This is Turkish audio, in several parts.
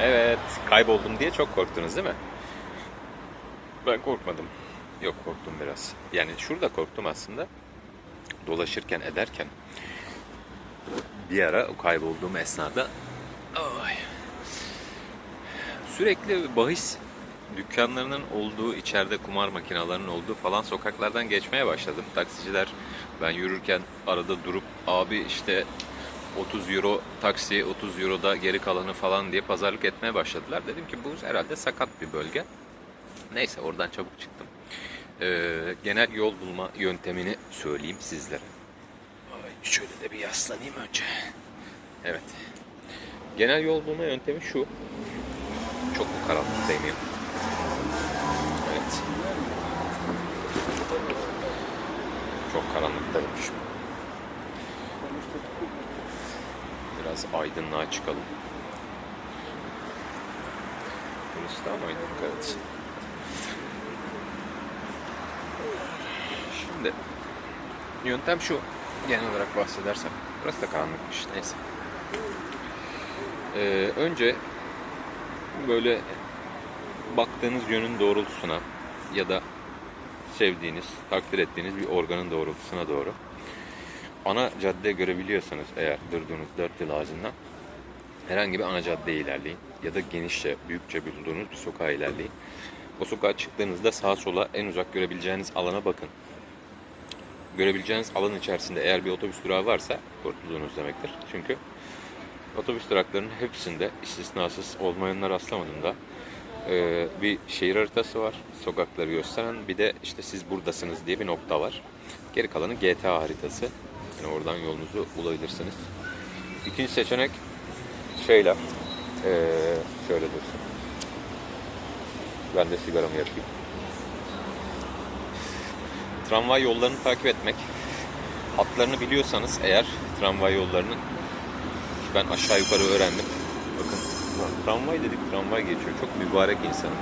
Evet, kayboldum diye çok korktunuz değil mi? Ben korkmadım. Yok korktum biraz. Yani şurada korktum aslında. Dolaşırken ederken bir ara kaybolduğum esnada ay, sürekli bahis dükkanlarının olduğu, içeride kumar makinelerinin olduğu falan sokaklardan geçmeye başladım. Taksiciler ben yürürken arada durup abi işte 30 euro taksi, 30 euro da geri kalanı falan diye pazarlık etmeye başladılar. Dedim ki bu herhalde sakat bir bölge. Neyse oradan çabuk çıktım. Ee, genel yol bulma yöntemini söyleyeyim sizlere. Ay, şöyle de bir yaslanayım önce. Evet. Genel yol bulma yöntemi şu. Çok mu karanlıktayım ya? Evet. Çok karanlıktaymış. Biraz aydınlığa çıkalım. Burası da aydınlık? Evet. Şimdi yöntem şu. Genel olarak bahsedersem. Burası da karanlıkmış. Neyse. Ee, önce böyle baktığınız yönün doğrultusuna ya da sevdiğiniz, takdir ettiğiniz bir organın doğrultusuna doğru ana cadde görebiliyorsanız eğer durduğunuz dört yıl ağacından herhangi bir ana caddeye ilerleyin ya da genişçe, büyükçe bulunduğunuz bir sokağa ilerleyin. O sokağa çıktığınızda sağa sola en uzak görebileceğiniz alana bakın. Görebileceğiniz alan içerisinde eğer bir otobüs durağı varsa kurtulduğunuz demektir. Çünkü otobüs duraklarının hepsinde istisnasız olmayanlar rastlamadığımda e, bir şehir haritası var. Sokakları gösteren bir de işte siz buradasınız diye bir nokta var. Geri kalanı GTA haritası. Yani oradan yolunuzu bulabilirsiniz. İkinci seçenek şeyle e, şöyle dursun. Ben de sigaramı yakayım. Tramvay yollarını takip etmek. Hatlarını biliyorsanız eğer tramvay yollarının ben aşağı yukarı öğrendim. Bakın tramvay dedik tramvay geçiyor. Çok mübarek insanım.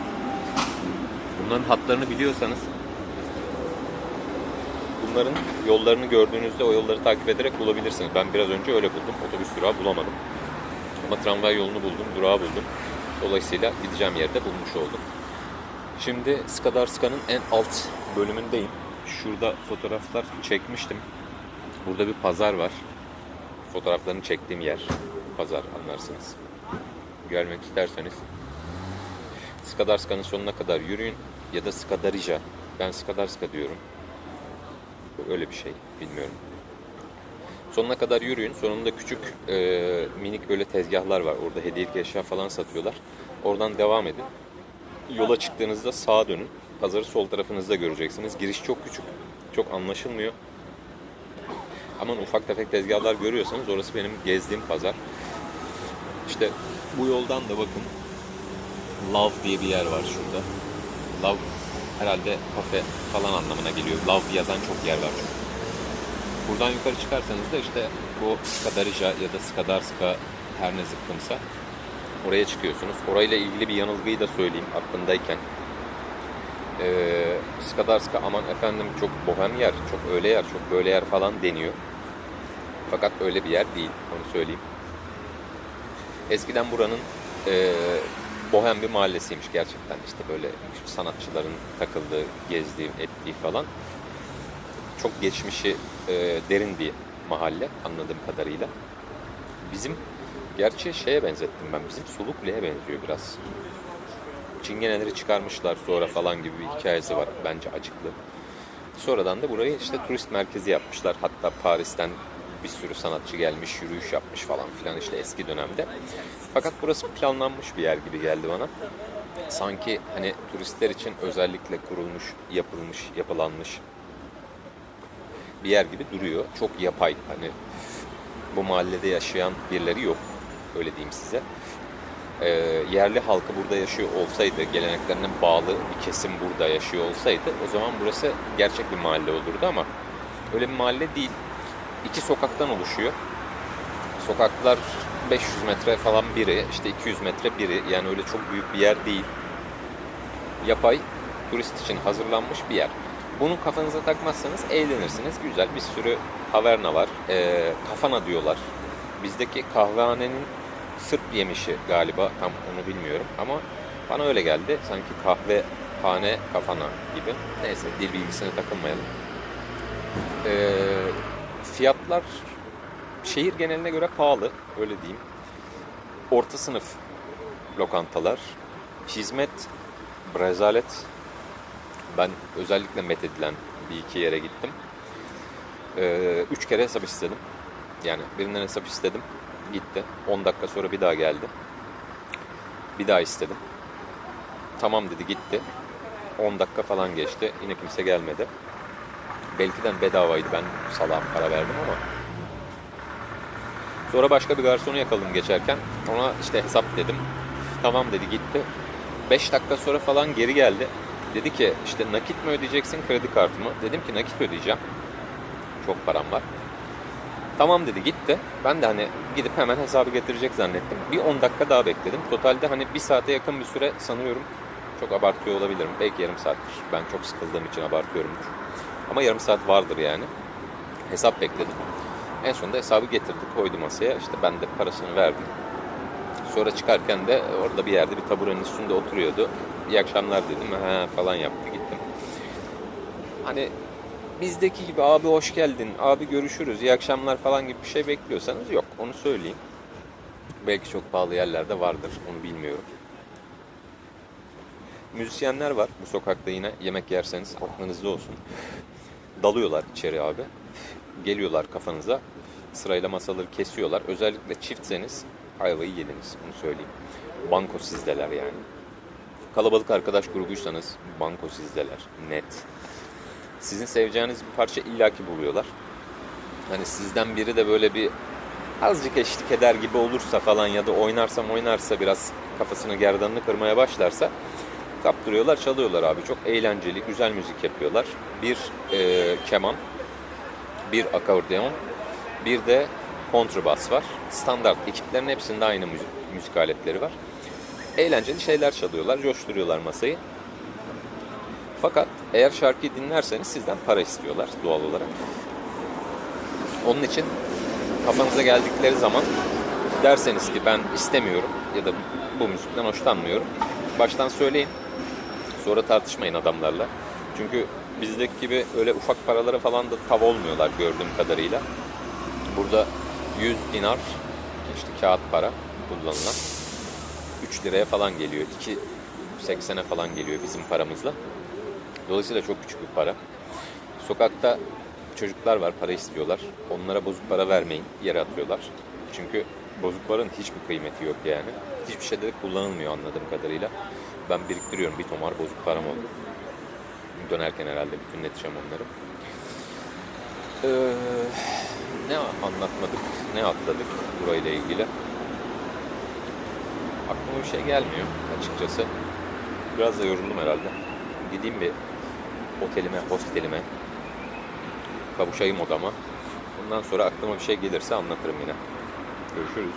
Bunların hatlarını biliyorsanız bunların yollarını gördüğünüzde o yolları takip ederek bulabilirsiniz. Ben biraz önce öyle buldum. Otobüs durağı bulamadım. Ama tramvay yolunu buldum, durağı buldum. Dolayısıyla gideceğim yerde bulmuş oldum. Şimdi Skadarska'nın en alt bölümündeyim. Şurada fotoğraflar çekmiştim. Burada bir pazar var. Fotoğraflarını çektiğim yer. Pazar anlarsınız. Görmek isterseniz Skadarska'nın sonuna kadar yürüyün ya da Skadarija. Ben Skadarska diyorum. Öyle bir şey. Bilmiyorum. Sonuna kadar yürüyün. Sonunda küçük e, minik böyle tezgahlar var. Orada hediyelik eşya falan satıyorlar. Oradan devam edin. Yola çıktığınızda sağa dönün. Pazarı sol tarafınızda göreceksiniz. Giriş çok küçük. Çok anlaşılmıyor. Ama ufak tefek tezgahlar görüyorsanız orası benim gezdiğim pazar. İşte bu yoldan da bakın Love diye bir yer var şurada. Love herhalde kafe falan anlamına geliyor. Love yazan çok yer var çünkü. Buradan yukarı çıkarsanız da işte bu Skadarija ya da Skadarska her ne zıkkımsa oraya çıkıyorsunuz. Orayla ilgili bir yanılgıyı da söyleyeyim aklındayken. Ee, Skadarska aman efendim çok bohem yer, çok öyle yer, çok böyle yer falan deniyor. Fakat öyle bir yer değil, onu söyleyeyim. Eskiden buranın e, bohem bir mahallesiymiş gerçekten. İşte böyle sanatçıların takıldığı, gezdiği, ettiği falan. Çok geçmişi e, derin bir mahalle anladığım kadarıyla. Bizim gerçi şeye benzettim ben. Bizim Suluklu'ya benziyor biraz. Çingeneleri çıkarmışlar sonra falan gibi bir hikayesi var bence acıklı. Sonradan da burayı işte turist merkezi yapmışlar. Hatta Paris'ten bir sürü sanatçı gelmiş, yürüyüş yapmış falan filan işte eski dönemde. Fakat burası planlanmış bir yer gibi geldi bana. Sanki hani turistler için özellikle kurulmuş, yapılmış, yapılanmış bir yer gibi duruyor. Çok yapay. Hani bu mahallede yaşayan birileri yok. Öyle diyeyim size. Ee, yerli halkı burada yaşıyor olsaydı, geleneklerine bağlı bir kesim burada yaşıyor olsaydı o zaman burası gerçek bir mahalle olurdu ama öyle bir mahalle değil. İki sokaktan oluşuyor. Sokaklar 500 metre falan biri, işte 200 metre biri. Yani öyle çok büyük bir yer değil. Yapay, turist için hazırlanmış bir yer. Bunu kafanıza takmazsanız eğlenirsiniz. Güzel bir sürü taverna var. Ee, kafana diyorlar. Bizdeki kahvehanenin Sırp yemişi galiba tam onu bilmiyorum ama bana öyle geldi. Sanki kahve hane kafana gibi. Neyse dil bilgisine takılmayalım. Ee, fiyatlar şehir geneline göre pahalı öyle diyeyim. Orta sınıf lokantalar, hizmet, rezalet. Ben özellikle methedilen bir iki yere gittim. Ee, üç kere hesap istedim. Yani birinden hesap istedim. Gitti. 10 dakika sonra bir daha geldi. Bir daha istedim. Tamam dedi gitti. 10 dakika falan geçti. Yine kimse gelmedi. Belki de bedavaydı ben salam para verdim ama. Sonra başka bir garsonu yakaladım geçerken. Ona işte hesap dedim. Tamam dedi gitti. 5 dakika sonra falan geri geldi. Dedi ki işte nakit mi ödeyeceksin kredi kartı mı? Dedim ki nakit ödeyeceğim. Çok param var. Tamam dedi gitti. Ben de hani gidip hemen hesabı getirecek zannettim. Bir 10 dakika daha bekledim. Totalde hani bir saate yakın bir süre sanıyorum. Çok abartıyor olabilirim. Belki yarım saattir. Ben çok sıkıldığım için abartıyorumdur. Ama yarım saat vardır yani. Hesap bekledim. En sonunda hesabı getirdi koydu masaya. İşte ben de parasını verdim. Sonra çıkarken de orada bir yerde bir taburenin üstünde oturuyordu. İyi akşamlar dedim. Ha falan yaptı gittim. Hani bizdeki gibi abi hoş geldin, abi görüşürüz, iyi akşamlar falan gibi bir şey bekliyorsanız yok. Onu söyleyeyim. Belki çok pahalı yerlerde vardır. Onu bilmiyorum. Müzisyenler var bu sokakta yine yemek yerseniz aklınızda olsun. Dalıyorlar içeri abi. Geliyorlar kafanıza. Sırayla masaları kesiyorlar. Özellikle çiftseniz ayvayı yediniz. Bunu söyleyeyim. Banko sizdeler yani. Kalabalık arkadaş grubuysanız banko sizdeler. Net. Sizin seveceğiniz bir parça illaki buluyorlar. Hani sizden biri de böyle bir azıcık eşlik eder gibi olursa falan ya da oynarsam oynarsa biraz kafasını gerdanını kırmaya başlarsa kaptırıyorlar çalıyorlar abi. Çok eğlenceli, güzel müzik yapıyorlar. Bir e, keman, bir akordeon, bir de kontrbas var. Standart ekiplerin hepsinde aynı müzik, müzik aletleri var. Eğlenceli şeyler çalıyorlar, coşturuyorlar masayı. Fakat eğer şarkıyı dinlerseniz sizden para istiyorlar doğal olarak. Onun için kafanıza geldikleri zaman derseniz ki ben istemiyorum ya da bu müzikten hoşlanmıyorum. Baştan söyleyin. Sonra tartışmayın adamlarla. Çünkü bizdeki gibi öyle ufak paralara falan da tav olmuyorlar gördüğüm kadarıyla. Burada 100 dinar işte kağıt para kullanılan 3 liraya falan geliyor. 2.80'e falan geliyor bizim paramızla. Dolayısıyla çok küçük bir para. Sokakta çocuklar var, para istiyorlar. Onlara bozuk para vermeyin, yere atıyorlar. Çünkü bozuk paranın hiçbir kıymeti yok yani. Hiçbir şeyde de kullanılmıyor anladığım kadarıyla. Ben biriktiriyorum, bir tomar bozuk param oldu. Dönerken herhalde bütünleteceğim onları. Ee, ne anlatmadık, ne atladık burayla ilgili. Aklıma bir şey gelmiyor açıkçası. Biraz da yoruldum herhalde. Gideyim bir otelime, hostelime. Kavuşayım odama. Ondan sonra aklıma bir şey gelirse anlatırım yine. Görüşürüz.